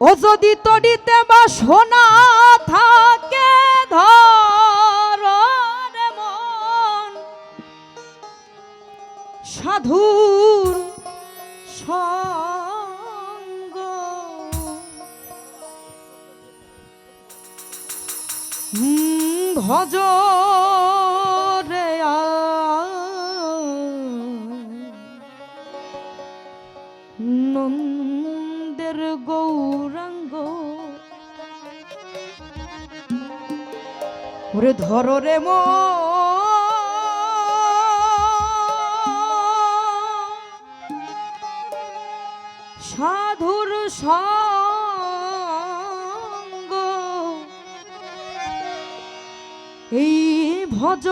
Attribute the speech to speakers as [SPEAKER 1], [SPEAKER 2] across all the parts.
[SPEAKER 1] ও যদি তড়িতে বা সোনা থাকে ধর মন। সাধুর সঙ্গ। হুম, ওরে ধরো রে মো। সাধুর সঙ্গ। এই ভজ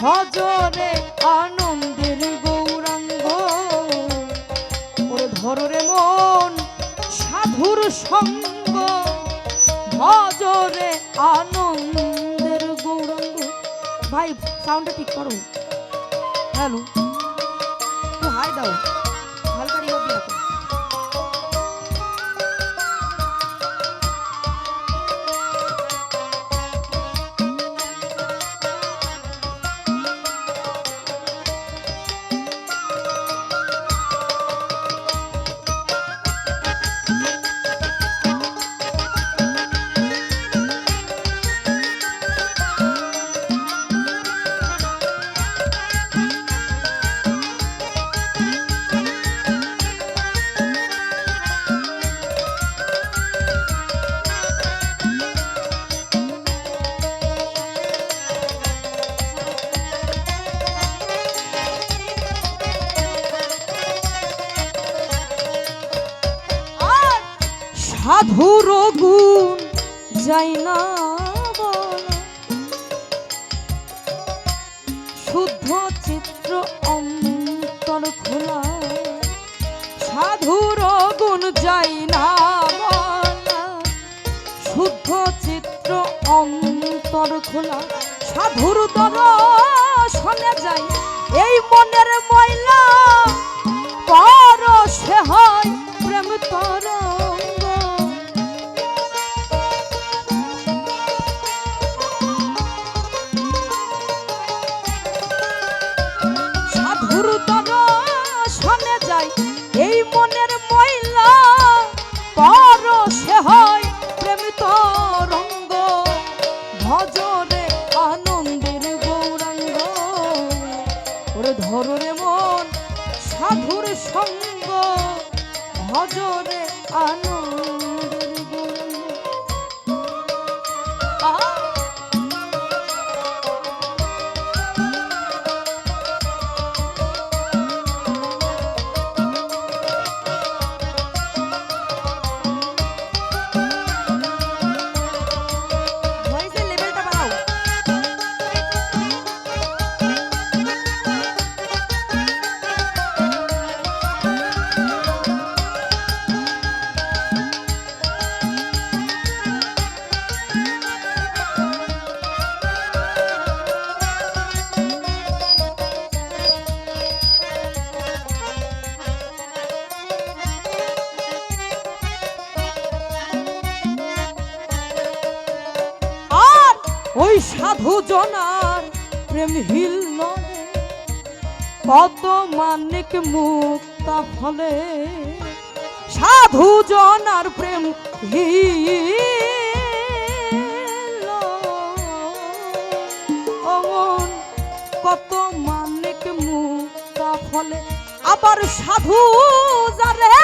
[SPEAKER 1] ভজরে আনন্দের গৌরাঙ্গ। ওরে ধরে মন, সাধুর সঙ্গ। ভজরে আনন্দের গৌরাঙ্গ। ভাই সাউন্ডটা ঠিক করো। হ্যালো। একটু হাই দাও। হালকা রিভাব দিয়ে সাধুর গুণ যাই না। শুদ্ধ চিত্র অন্তর খোলা। সাধুর গুণ যাই না শুদ্ধ চিত্র অন্তর খোলা। সাধুর দর্শনে মনের ময়লা। ওই সাধু জনার প্রেম হিল নদে কত মানিক মুক্তা ফলে সাধু জনার প্রেম হিল। কত মানিক মুক্তা ফলে আবার সাধু যারে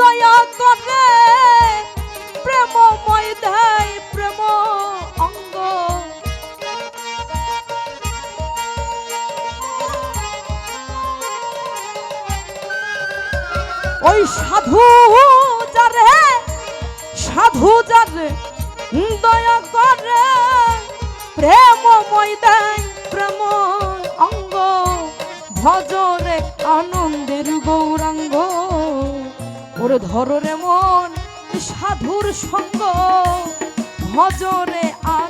[SPEAKER 1] দয়া করে। সাধু যারে সাধু যারে দয়া করে প্রেম দেয় প্রেম অঙ্গ ভজরে আনন্দের গৌরাঙ্গ। ওরে ধরে মন, সাধুর সঙ্গ ভজরে আনন্দের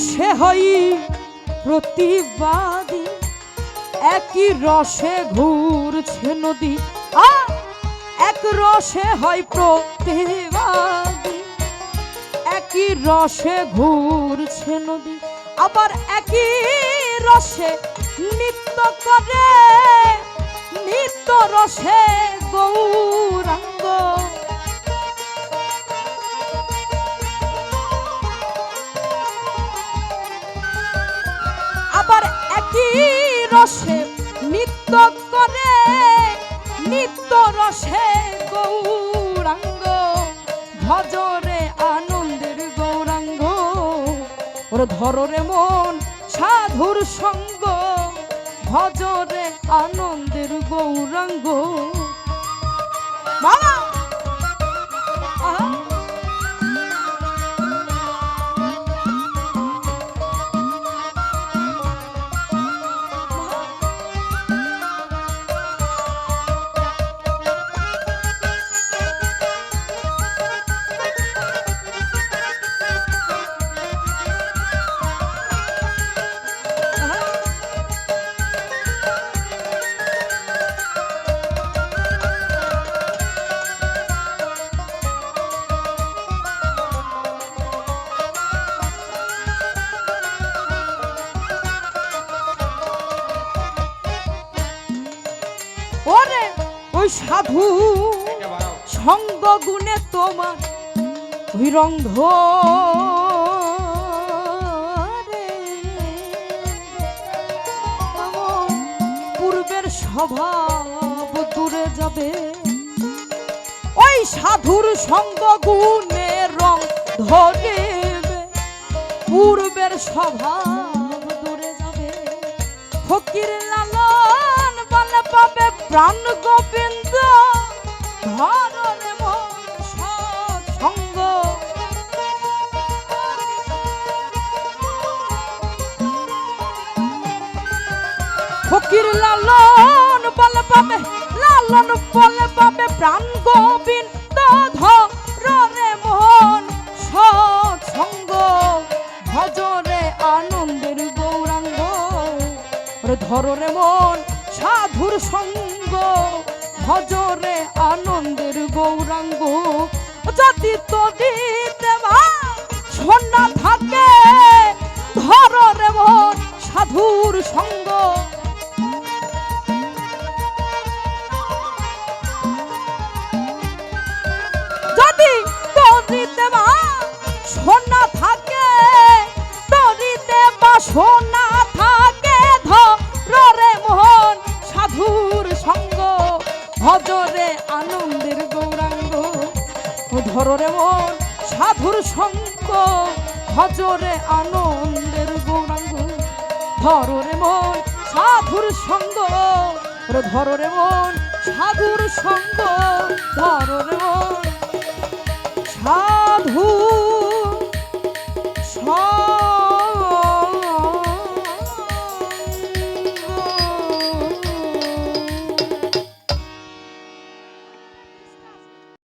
[SPEAKER 1] রসে হই প্রতিবাদী। একই রসে ঘুরছে নদী। আর এক রসে হয় প্রতিবাদী। একই রসে ঘুরছে নদী। আবার একই রসে নৃত্য করে, নিত্য রসে গৌরাঙ্গ। আবার একই রসে নৃত্য করে, নিত্য রসে গৌরাঙ্গ, ভজরে আনন্দের গৌরাঙ্গ, ওর ধররে মন সাধুর সঙ্গ, ভজরে আনন্দের গৌরাঙ্গ। বাবা! ওই সাধু সঙ্গ গুণে তোমার রঙ্গ পূর্বের স্বভাব দূরে যাবে। ওই সাধুর সঙ্গ গুণে রং ধরে পূর্বের স্বভাব দূরে যাবে। ফকির লালন বলে পাবে, প্রাণ প্রাণ গোবিন্দ ধরনে মন সৎসঙ্গ ভজরে আনন্দের গৌরাঙ্গ। ধররে মন, সাধুর সঙ্গ ভজরে আনন্দের গৌরাঙ্গ। যদি তদিতে সন্না থাকে ধররে মন, সাধুর সঙ্গ বা সোনা থাকে ধরে মোহন সাধুর সঙ্গ ভজরে আনন্দের গৌরাঙ্গ। ধরে মন সাধুর সঙ্গ ভজরে আনন্দের গৌরাঙ্গ। ধরে মন সাধুর সঙ্গ ধরে মন সাধুর সঙ্গ ধরে মন সাধু